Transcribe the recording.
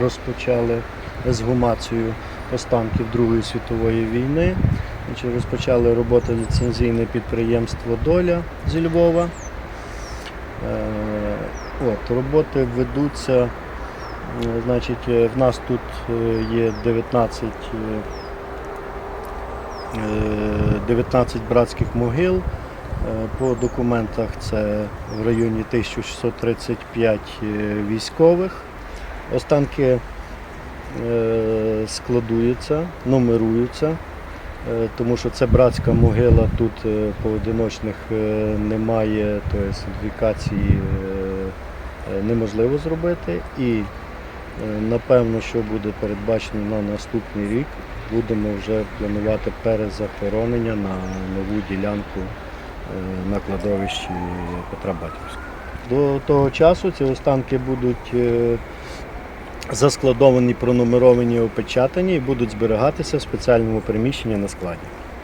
розпочали ексгумацію останків Другої світової війни. Розпочали роботу ліцензійне підприємство Доля зі Львова. Е, От, роботи ведуться. е, Значить, е, в нас тут є 19, е, е, 19 братських могил. По документах це в районі 1635 е, військових. Останки е, складуються, нумеруються, е, тому що це братська могила, тут е, поодиночних немає, тобто е, неможливо зробити. І напевно, що буде передбачено на наступний рік, будемо вже планувати перезахоронення на нову ділянку на кладовищі Петра Батьківського. До того часу ці останки будуть заскладовані, пронумеровані, опечатані і будуть зберігатися в спеціальному приміщенні на складі.